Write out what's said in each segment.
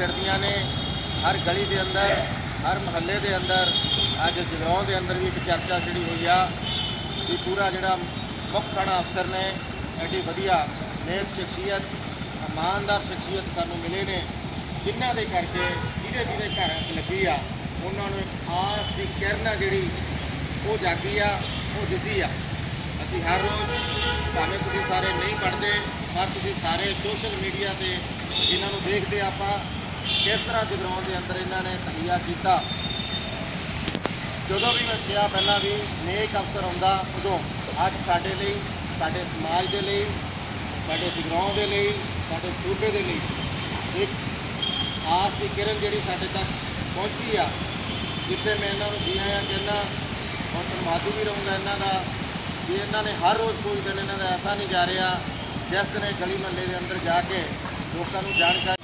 ਫਿਰਦੀਆਂ ਨੇ, ਹਰ ਗਲੀ ਦੇ ਅੰਦਰ, ਹਰ ਮਹੱਲੇ ਦੇ ਅੰਦਰ, ਅੱਜ ਜਗਰਾਉਂ ਦੇ ਅੰਦਰ ਵੀ ਇੱਕ ਚਰਚਾ ਜਿਹੜੀ ਹੋਈ ਆ ਵੀ ਪੂਰਾ ਜਿਹੜਾ ਮੁੱਖ ਥਾਣਾ ਅਫਸਰ ਨੇ, ਐਡੀ ਵਧੀਆ ਨੇਕ ਸ਼ਖਸੀਅਤ, ਇਮਾਨਦਾਰ ਸ਼ਖਸੀਅਤ ਸਾਨੂੰ ਮਿਲੇ ਨੇ, ਜਿਨ੍ਹਾਂ ਦੇ ਕਰਕੇ ਜਿਹਦੇ ਜਿਹਦੇ ਘਰ ਲੱਗੀ ਆ, ਉਹਨਾਂ ਨੂੰ ਇੱਕ ਆਸ ਦੀ ਕਿਰਨ ਜਿਹੜੀ, ਉਹ ਜਾਗੀ ਆ, ਉਹ ਦਿਸੀ ਆ। ਅਸੀਂ ਹਰ ਰੋਜ਼, ਭਾਵੇਂ ਤੁਸੀਂ ਸਾਰੇ ਨਹੀਂ ਪੜ੍ਹਦੇ, ਪਰ ਤੁਸੀਂ ਸਾਰੇ ਸੋਸ਼ਲ ਮੀਡੀਆ ਤੇ ਇਹਨਾਂ ਨੂੰ ਦੇਖਦੇ ਆਪਾਂ ਕਿਸ ਤਰ੍ਹਾਂ ਜਗਰਾਉਂ ਦੇ ਅੰਦਰ ਇਹਨਾਂ ਨੇ ਤਹੀਆ ਕੀਤਾ? ਜਦੋਂ ਵੀ ਮੈਂ ਕਿਹਾ, ਪਹਿਲਾਂ ਵੀ ਨੇਕ ਅਫਸਰ ਆਉਂਦਾ, ਉਦੋਂ ਅੱਜ ਸਾਡੇ ਲਈ, ਸਾਡੇ ਸਮਾਜ ਦੇ ਲਈ, ਸਾਡੇ ਜਗਰਾਉਂ ਦੇ ਲਈ, ਸਾਡੇ ਸੂਬੇ ਦੇ ਲਈ ਇੱਕ ਆਸ ਦੀ ਕਿਰਨ ਜਿਹੜੀ ਸਾਡੇ ਤੱਕ ਪਹੁੰਚੀ ਆ, ਜਿੱਥੇ ਮੈਂ ਇਹਨਾਂ ਨੂੰ ਜੀ ਆਇਆਂ ਕਹਿੰਦਾ ਔਰ ਧੰਨਵਾਦੀ ਵੀ ਰਹੂੰਗਾ ਇਹਨਾਂ ਦਾ, ਵੀ ਇਹਨਾਂ ਨੇ ਹਰ ਰੋਜ਼ ਕੋਈ ਦਿਨ ਇਹਨਾਂ ਦਾ ਐਸਾ ਨਹੀਂ ਜਾ ਰਿਹਾ, ਜਿਸ ਦਿਨ ਗਲੀ ਮਹੱਲੇ ਦੇ ਅੰਦਰ ਜਾ ਕੇ ਲੋਕਾਂ ਨੂੰ ਜਾਣਕਾਰੀ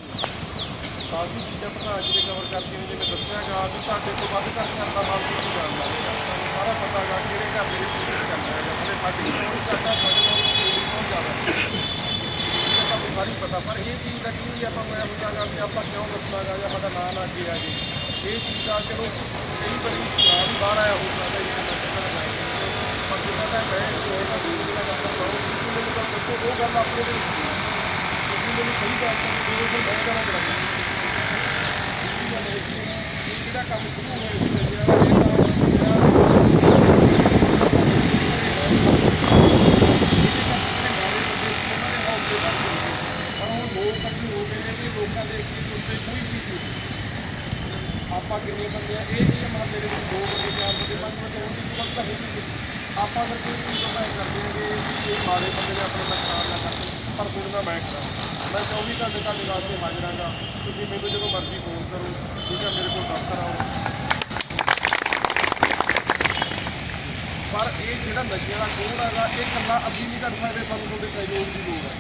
ਕਾਫੀ ਚੀਜ਼ਾਂ ਪ੍ਰਧਾਨ ਜੀ ਨੇ ਕਵਰ ਕਰਤੀਆਂ ਨੇ ਜਿਵੇਂ ਦੱਸਿਆਗਾ ਵੀ ਤੁਹਾਡੇ ਤੋਂ ਵੱਧ ਘੱਟ ਕਰਦਾ ਹਾਲ ਤੁਸੀਂ ਜਾਣ ਲੱਗੇ ਸਾਨੂੰ ਸਾਰਾ ਪਤਾ ਗਾ ਕਿਹੜੇ ਘਰ ਦੇ ਵਿੱਚ ਕੀ ਕਰਨਾ ਹੈਗਾ। ਹਲੇ ਸਾਡੀ ਕੋਈ ਕਰਦਾ ਸਾਡੇ ਕੋਲ ਜ਼ਿਆਦਾ ਇਹ ਤਾਂ ਸਾਰੀ ਪਤਾ, ਪਰ ਇਹ ਚੀਜ਼ ਦਾ ਕੀ ਵੀ ਆਪਾਂ ਮੈਂ ਹੁੰਦਾਗਾ ਕਿ ਆਪਾਂ ਕਿਉਂ ਦੱਸਾਂਗਾ ਜਾਂ ਸਾਡਾ ਨਾਂ ਨਾ ਕੀ ਆ ਜੀ। ਇਹ ਚੀਜ਼ ਦਾ ਚਲੋ ਕਈ ਵਾਰੀ ਨਾਂ ਬਾਹਰ ਆਇਆ ਹੋ ਸਕਦਾ ਜੀ ਮੈਂ ਪਰ ਜਿੰਨਾ ਦਾ ਮੈਂ ਹੋਏਗਾ ਵੀ ਜਿਹੜਾ ਕਰਦਾ ਚਾਹੋ ਤੁਸੀਂ ਮੈਨੂੰ ਤਾਂ ਦੱਸੋ, ਉਹ ਗੱਲ ਆਪਣੇ ਦੇ ਵਿੱਚ ਮੈਨੂੰ ਸਹੀ ਗੱਲ ਸਕਦੇ ਹੋ ਮੈਂ ਕਰਾਂ ਕਰਾਂਗਾ ਜਿਹੜਾ ਕੰਮ ਸ਼ੁਰੂ ਹੋਇਆ ਸੀ ਜਿਹੜਾ ਇਹ ਕੰਮ ਆਪਾਂ ਕਿੰਨੇ ਬੰਦੇ ਆ ਇਹ ਨਹੀਂ ਮਹੱਲੇ ਦੇ ਵਿੱਚ ਦੋ ਬੰਦੇ ਚਾਰ ਬੰਦੇ ਪੰਜ ਬੰਦੇ ਹੋਣ ਦੀ ਜ਼ਰੂਰਤ ਤਾਂ ਹੈਗੀ ਨਹੀਂ ਆਪਾਂ ਫਿਰ ਕੋਈ ਚੀਜ਼ ਪਤਾ ਕਰਦੇ ਹਾਂ ਕਿ ਇਹ ਮਾੜੇ ਬੰਦੇ ਨੇ ਆਪਣੇ ਨੁਕਸਾਨ ਨਾ ਕਰਨ ਪਰ ਹੁਣ ਦਾ ਮੈਂ ਕਰਾਂ ਮੈਂ 24 ਘੰਟੇ ਤੁਹਾਡੇ ਵਾਸਤੇ ਹਾਜ਼ਰ ਹਾਂਗਾ ਤੁਸੀਂ ਮੈਨੂੰ ਜਦੋਂ ਮਰਜ਼ੀ ਫੋਨ ਕਰੋ ਠੀਕ ਹੈ ਮੇਰੇ ਪਰ ਇਹ ਜਿਹੜਾ ਨਸ਼ੇ ਦਾ ਕੋਹੜ ਹੈਗਾ ਇਹ ਇਕੱਲਾ ਅਸੀਂ ਨਹੀਂ ਕਰ ਸਕਦੇ ਸਾਨੂੰ ਤੁਹਾਡੇ ਸਹਿਯੋਗ ਦੀ ਲੋੜ ਹੈ।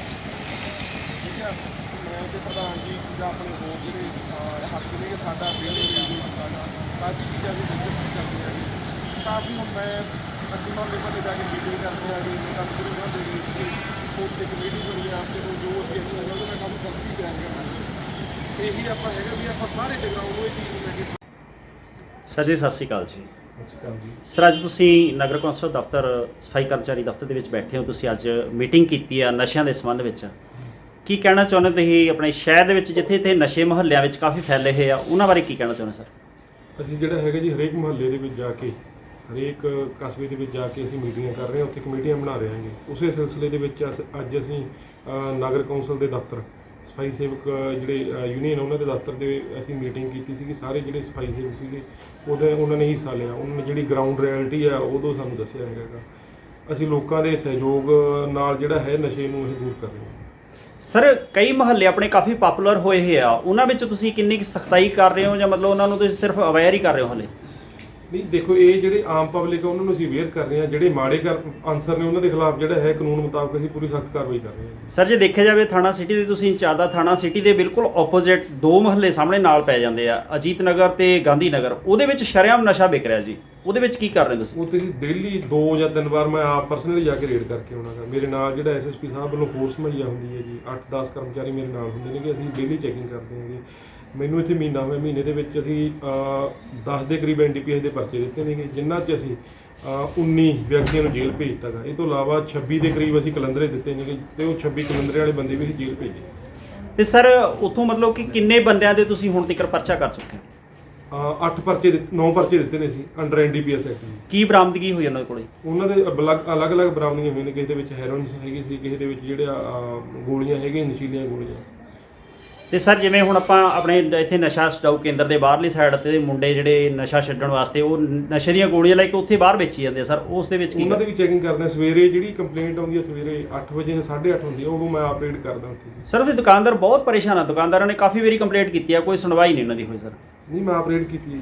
ਠੀਕ ਹੈ? ਮੈਂ ਤੇ ਪ੍ਰਧਾਨ ਜੀ ਜਾਂ ਆਪਣੇ ਹੋਰ ਜਿਹੜੇ ਅਹ, ਹੱਥ ਨੇ ਕਿ ਸਾਡਾ ਬਿੱਲ ਰਿਵਿਊ ਸਾਡਾ ਕਾਫੀ ਚੀਜ਼ਾਂ ਦੀ ਡਿਸਕਸ਼ਨ ਕਰਦੇ ਆ ਜੀ। ਕਾਫੀ ਹੁਣ ਮੈਂ ਅਸੀਂ ਮਹੱਲੇ ਮਹੱਲੇ ਜਾ ਕੇ ਮੀਟਿੰਗ ਕਰਦੇ ਆ ਜੀ ਕੰਮ ਸ਼ੁਰੂ ਕਰਦੇ ਗਏ ਸੀ ਉੱਥੇ ਕਮੇਟੀ ਬਣੀ ਆ ਤੇ ਉਹ ਜੋ ਅਸੀਂ ਅੱਛਾ ਲੱਗਦਾ ਉਹਦਾ ਕੰਮ ਕਰਦੀ ਕਰਾਂਗੇ। ਇਹੀ ਆਪਾਂ ਹੈਗਾ ਵੀ ਆਪਾਂ ਸਾਰੇ ਜਗਰਾਉਂ ਚੀਜ਼ ਨੂੰ ਲੈ ਕੇ ਸਰ ਜੀ ਸਤਿ ਸ਼੍ਰੀ ਅਕਾਲ ਜੀ। ਸਤਿ ਸ਼੍ਰੀ ਅਕਾਲ ਜੀ। ਸਰ ਅੱਜ ਤੁਸੀਂ ਨਗਰ ਕੌਂਸਲ ਦਫ਼ਤਰ ਸਫ਼ਾਈ ਕਰਮਚਾਰੀ ਦਫ਼ਤਰ ਦੇ ਵਿੱਚ ਬੈਠੇ ਹੋ। ਤੁਸੀਂ ਅੱਜ ਮੀਟਿੰਗ ਕੀਤੀ ਆ ਨਸ਼ਿਆਂ ਦੇ ਸੰਬੰਧ ਵਿੱਚ। ਕੀ ਕਹਿਣਾ ਚਾਹੁੰਦੇ ਤੁਸੀਂ ਆਪਣੇ ਸ਼ਹਿਰ ਦੇ ਵਿੱਚ ਜਿੱਥੇ ਇੱਥੇ ਨਸ਼ੇ ਮੁਹੱਲਿਆਂ ਵਿੱਚ ਕਾਫੀ ਫੈਲੇ ਹੋਏ ਆ? ਉਹਨਾਂ ਬਾਰੇ ਕੀ ਕਹਿਣਾ ਚਾਹੁੰਦੇ ਸਰ? ਅਸੀਂ ਜਿਹੜਾ ਹੈਗਾ ਜੀ ਹਰੇਕ ਮੁਹੱਲੇ ਦੇ ਵਿੱਚ ਜਾ ਕੇ ਹਰੇਕ ਕਸਬੇ ਦੇ ਵਿੱਚ ਜਾ ਕੇ ਅਸੀਂ ਮੀਟਿੰਗਾਂ ਕਰ ਰਹੇ ਹਾਂ। ਉੱਥੇ ਕਮੇਟੀਆਂ ਬਣਾ ਰਹੇ ਹਾਂਗੇ। ਉਸੇ ਸਿਲਸਿਲੇ ਦੇ ਵਿੱਚ ਅੱਜ ਅਸੀਂ ਨਗਰ ਕੌਂਸਲ ਦੇ ਦਫ਼ਤਰ ਸਫ਼ਾਈ ਸੇਵਕ ਜਿਹੜੇ ਯੂਨੀਅਨ ਉਹਨਾਂ ਦੇ ਦਫ਼ਤਰ ਦੇ ਅਸੀਂ ਮੀਟਿੰਗ ਕੀਤੀ ਸੀਗੀ, ਸਾਰੇ ਜਿਹੜੇ ਸਫ਼ਾਈ ਸੇਵਕ ਸੀਗੇ, ਉਹਦੇ, ਉਹਨਾਂ ਨੇ ਹਿੱਸਾ ਲਿਆ। ਉਹਨਾਂ ਨੇ ਜਿਹੜੀ ਗਰਾਊਂਡ ਰਿਐਲਿਟੀ ਆ, ਉਦੋਂ ਸਾਨੂੰ ਦੱਸਿਆ ਹੈਗਾ ਅਸੀਂ ਲੋਕਾਂ ਦੇ ਸਹਿਯੋਗ ਨਾਲ ਜਿਹੜਾ ਹੈ, ਨਸ਼ੇ ਨੂੰ ਅਸੀਂ ਦੂਰ ਕਰ ਰਹੇ ਹਾਂ। ਸਰ, ਕਈ ਮੁਹੱਲੇ ਆਪਣੇ ਕਾਫੀ ਪਪੂਲਰ ਹੋਏ ਹੋਏ ਆ। ਉਹਨਾਂ ਵਿੱਚ ਤੁਸੀਂ ਕਿੰਨੀ ਕੁ ਸਖਤਾਈ ਕਰ ਰਹੇ ਹੋ ਜਾਂ ਮਤਲਬ ਉਹਨਾਂ ਨੂੰ ਤੁਸੀਂ ਸਿਰਫ ਅਵੇਅਰ ਹੀ ਕਰ ਰਹੇ ਹੋ ਹਲੇ? ਨਹੀਂ ਦੇਖੋ ਇਹ ਜਿਹੜੇ ਆਮ ਪਬਲਿਕ ਆ ਉਹਨਾਂ ਨੂੰ ਅਸੀਂ ਅਵੇਅਰ ਕਰ ਰਹੇ ਹਾਂ। ਜਿਹੜੇ ਮਾੜੇ ਕਰ ਆਨਸਰ ਨੇ ਉਹਨਾਂ ਦੇ ਖਿਲਾਫ ਜਿਹੜਾ ਹੈ ਕਾਨੂੰਨ ਮੁਤਾਬਕ ਅਸੀਂ ਪੂਰੀ ਸਖਤ ਕਾਰਵਾਈ ਕਰ ਰਹੇ ਹਾਂ। ਸਰ ਜੇ ਦੇਖਿਆ ਜਾਵੇ ਥਾਣਾ ਸਿਟੀ ਦੇ ਤੁਸੀਂ ਇੰਚਾਰਜ ਥਾਣਾ ਸਿਟੀ ਦੇ ਬਿਲਕੁਲ ਆਪੋਜ਼ਿਟ ਦੋ ਮੁਹੱਲੇ ਸਾਹਮਣੇ ਨਾਲ ਪੈ ਜਾਂਦੇ ਆ ਅਜੀਤ ਨਗਰ ਤੇ ਗਾਂਧੀ ਨਗਰ। ਉਹਦੇ ਵਿੱਚ ਸ਼ਰੇਆਮ ਨਸ਼ਾ ਵਿਕ ਰਿਹਾ ਜੀ। ਉਹਦੇ ਵਿੱਚ ਕੀ ਕਰ ਰਹੇ ਹੋ ਤੁਸੀਂ? ਉਹ ਤੇ ਡੇਲੀ ਦੋ ਜਾਂ ਤਿੰਨ ਵਾਰ ਮੈਂ ਆਪ ਪਰਸਨਲੀ ਜਾ ਕੇ ਰੇਡ ਕਰਕੇ ਆਉਣਾਗਾ ਮੇਰੇ ਨਾਲ ਜਿਹੜਾ ਐਸਐਸਪੀ ਸਾਹਿਬ ਵੱਲੋਂ ਫੋਰਸ ਮੁਹੱਈਆ ਹੁੰਦੀ ਹੈ ਜੀ 8-10 ਕਰਮਚਾਰੀ ਮੇਰੇ ਨਾਲ ਹੁੰਦੇ ਨੇ ਕਿ ਅਸੀਂ ਡੇਲੀ ਚੈਕਿੰਗ ਕਰਦੇ ਹਾਂਗੇ ਮੈਨੂੰ ਇੱਥੇ ਮਹੀਨਾ ਹੋਇਆ ਮਹੀਨੇ ਦੇ ਵਿੱਚ ਅਸੀਂ ਅ, 10 ਦੇ ਕਰੀਬ ਐਨਡੀਪੀਐਸ ਦੇ ਪਰਚੇ ਦਿੱਤੇ ਨੇਗੇ ਜਿਨ੍ਹਾਂ 'ਚ ਅਸੀਂ ਅ, 19 ਵਿਅਕਤੀਆਂ ਨੂੰ ਜੇਲ੍ਹ ਭੇਜ ਦਿੱਤਾ ਗਾ। ਇਹ ਤੋਂ ਇਲਾਵਾ 26 ਦੇ ਕਰੀਬ ਅਸੀਂ ਕਲੰਦਰੇ ਦਿੱਤੇ ਨੇਗੇ ਤੇ ਉਹ 26 ਕਲੰਦਰੇ ਵਾਲੇ ਬੰਦੇ ਵੀ ਅਸੀਂ ਜੇਲ੍ਹ ਭੇਜੇ। ਤੇ ਸਰ ਉੱਥੋਂ ਮਤਲਬ ਕਿ ਕਿੰਨੇ ਬੰਦਿਆਂ ਦੇ ਤੁਸੀਂ ਹੁਣ ਤੱਕ ਪਰਚਾ ਕਰ ਚੁੱਕੇ ਹੋ? ਅ, ਅੱਠ ਪਰਚੇ 9 ਪਰਚੇ ਦਿੱਤੇ ਨੇ ਅਸੀਂ ਅੰਡਰ ਐਨਡੀਪੀਐਸ ਐਕਟ ਜੀ ਕੀ ਬਰਾਮਦਗੀ ਹੋਈ ਉਹਨਾਂ ਦੇ ਕੋਲੇ? ਉਹਨਾਂ ਦੇ ਅਲੱਗ ਅਲੱਗ-ਅਲੱਗ ਬਰਾਮਦੀਆਂ ਹੋਈਆਂ ਨੇ ਕਿਸੇ ਦੇ ਵਿੱਚ ਹੈਰੋਇਨ ਹੈਗੀ ਸੀ ਕਿਸੇ ਦੇ ਵਿੱਚ ਜਿਹੜੇ ਗੋਲੀਆਂ ਹੈਗੀਆਂ ਨਸ਼ੀਲੀਆਂ ਗੋਲੀਆਂ। ਤੇ ਸਰ ਜਿਵੇਂ ਹੁਣ ਆਪਾਂ ਆਪਣੇ ਇੱਥੇ ਨਸ਼ਾ ਛਡਾਊ ਕੇਂਦਰ ਦੇ ਬਾਹਰਲੀ ਸਾਈਡ ਤੇ ਮੁੰਡੇ ਜਿਹੜੇ ਨਸ਼ਾ ਛੱਡਣ ਵਾਸਤੇ ਉਹ ਨਸ਼ੇ ਦੀਆਂ ਗੋਲੀਆਂ ਲੈ ਕੇ ਉੱਥੇ ਬਾਹਰ ਵੇਚੀ ਜਾਂਦੇ ਆ ਸਰ ਉਸ ਦੇ ਵਿੱਚ ਕੀ ਉਹਨਾਂ ਦੀ ਵੀ ਚੈਕਿੰਗ ਕਰਦੇ ਆ ਸਵੇਰੇ ਜਿਹੜੀ ਕੰਪਲੇਂਟ ਆਉਂਦੀ ਹੈ ਸਵੇਰੇ 8 ਵਜੇ ਜਾਂ 8:30 ਹੁੰਦੀ ਹੈ ਉਦੋਂ ਮੈਂ ਆਪਰੇਟ ਕਰਦਾ ਉੱਥੇ। ਸਰ ਉੱਥੇ ਦੁਕਾਨਦਾਰ ਬਹੁਤ ਪਰੇਸ਼ਾਨ ਆ ਦੁਕਾਨਦਾਰਾਂ ਨੇ ਕਾਫੀ ਵਾਰੀ ਕੰਪਲੇਂਟ ਕੀਤੀ ਆ ਕੋਈ ਸੁਣਵਾਈ ਨਹੀਂ ਉਹਨਾਂ ਦੀ ਹੋਈ ਸਰ ਨਹੀਂ ਮੈਂ ਆਪਰੇਟ ਕੀਤੀ ਹੈ।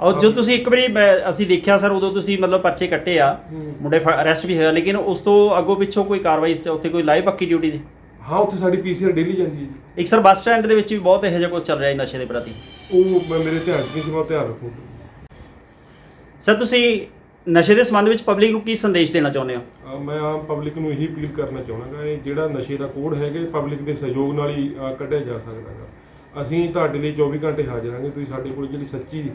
ਔਰ ਜੋ ਤੁਸੀਂ ਇੱਕ ਵਾਰੀ ਅਸੀਂ ਦੇਖਿਆ ਸਰ ਉਦੋਂ ਤੁਸੀਂ ਮਤਲਬ ਪਰਚੇ ਕੱਟੇ ਆ। ਮੁੰਡੇ ਅਰੈਸਟ ਵੀ ਹੋਇਆ ਲੇਕਿਨ ਉਸ ਤੋਂ ਅੱਗੋਂ ਪਿੱਛੋਂ ਕੋਈ ਕਾਰਵਾਈ ਉੱਥੇ ਕੋਈ ਲਾਈਵ ਪੱਕੀ ਡਿਊਟੀ ਦੀ ਹਾਂ ਉੱਥੇ ਸਾਡੀ ਪੀਸੀਆਰ ਡੇਲੀ ਜਾਂਦੀ ਹੈ ਜੀ। ਇੱਕ ਸਰ ਬੱਸ ਸਟੈਂਡ ਦੇ ਵਿੱਚ ਵੀ ਬਹੁਤ ਇਹੋ ਜਿਹਾ ਕੁਝ ਚੱਲ ਰਿਹਾ ਹੈ ਨਸ਼ੇ ਦੇ ਪ੍ਰਤੀ। ਉਹ ਮੈਂ ਮੇਰੇ ਧਿਆਨ 'ਚ ਨਹੀਂ ਸੀ ਮੈਂ ਧਿਆਨ ਰੱਖੂੰ ਸਰ ਤੁਸੀਂ ਨਸ਼ੇ ਦੇ ਸੰਬੰਧ ਵਿੱਚ ਪਬਲਿਕ ਨੂੰ ਕੀ ਸੰਦੇਸ਼ ਦੇਣਾ ਚਾਹੁੰਦੇ ਹੋ? ਮੈਂ ਆਮ ਪਬਲਿਕ ਨੂੰ ਇਹੀ ਅਪੀਲ ਕਰਨਾ ਚਾਹੁੰਦਾ ਇਹ ਜਿਹੜਾ ਨਸ਼ੇ ਦਾ ਕੋਡ ਹੈਗਾ ਪਬਲਿਕ ਦੇ ਸਹਿਯੋਗ ਨਾਲ ਹੀ ਕੱਢਿਆ ਜਾ ਸਕਦਾ ਗਾ ਅਸੀਂ ਤੁਹਾਡੇ ਲਈ 24 ਘੰਟੇ ਹਾਜ਼ਰ ਹਾਂਗੇ ਤੁਸੀਂ ਸਾਡੇ ਕੋਲ ਜਿਹੜੀ ਸੱਚੀ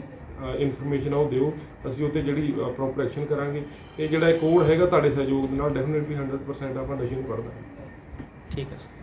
ਇਨਫੋਰਮੇਸ਼ਨ ਆ ਉਹ ਦਿਓ। ਅਸੀਂ ਉੱਤੇ ਜਿਹੜੀ ਪ੍ਰੋਪਰ ਐਕਸ਼ਨ ਕਰਾਂਗੇ। ਤੇ ਜਿਹੜਾ ਇਹ ਕੋਡ ਹੈਗਾ ਤੁਹਾਡੇ ਸਹਿਯੋਗ ਦੇ ਨਾਲ ਡੈਫੀਨਿਟਲੀ 100% ਆਪਾਂ ਨਸ਼ੇ ਨੂੰ ਕੱਢ ਦਾਂਗੇ। ਠੀਕ ਹੈ ਸਰ